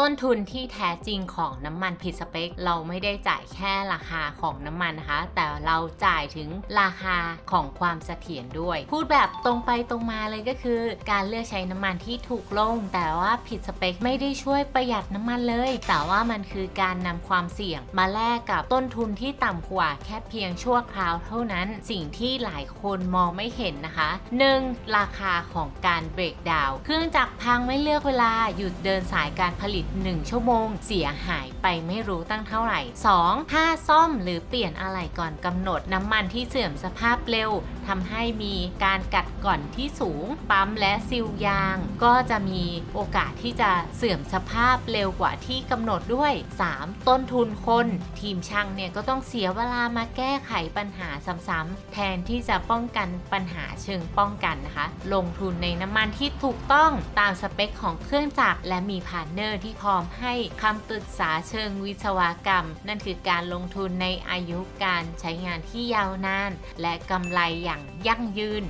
ต้นทุนที่แท้จริงของน้ำมันผิดสเปค เราไม่ได้จ่ายแค่ราคาของน้ำมันนะคะ แต่เราจ่ายถึงราคาของความเสถียรด้วย พูดแบบตรงไปตรงมาเลยก็คือ การเลือกใช้น้ำมันที่ถูกลง แต่ว่าผิดสเปคไม่ได้ช่วยประหยัดน้ำมันเลย แต่ว่ามันคือการนำความเสี่ยงมาแลกกับต้นทุนที่ต่ำกว่าแค่เพียงชั่วคราวเท่านั้น สิ่งที่หลายคนมองไม่เห็นนะคะ 1. ราคาของการเบรกดาวน์เครื่องจักรพังไม่เลือกเวลาหยุดเดินสายการผลิต1 ชั่วโมง เสียหายไปไม่รู้ตั้งเท่าไหร่ 2. ถ้าซ่อมหรือเปลี่ยนอะไรก่อนกำหนดน้ำมันที่เสื่อมสภาพเร็วทำให้มีการกัดก่อนที่สูง ปั๊มและซิลยาง ก็จะมีโอกาสที่จะเสื่อมสภาพเร็วกว่าที่กำหนดด้วย 3. ต้นทุนคน ทีมช่างเนี่ยก็ต้องเสียเวลามาแก้ไขปัญหาซ้ำๆแทนที่จะป้องกันปัญหาเชิงป้องกันนะคะ ลงทุนในน้ำมันที่ถูกต้องตามสเปคของเครื่องจักรและมีพาร์เนอร์ที่พร้อมให้คำปรึกษาเชิงวิศวกรรม นั่นคือการลงทุนในอายุการใช้งานที่ยาวนาน และกำไรอย่างอย่างยั่งยืน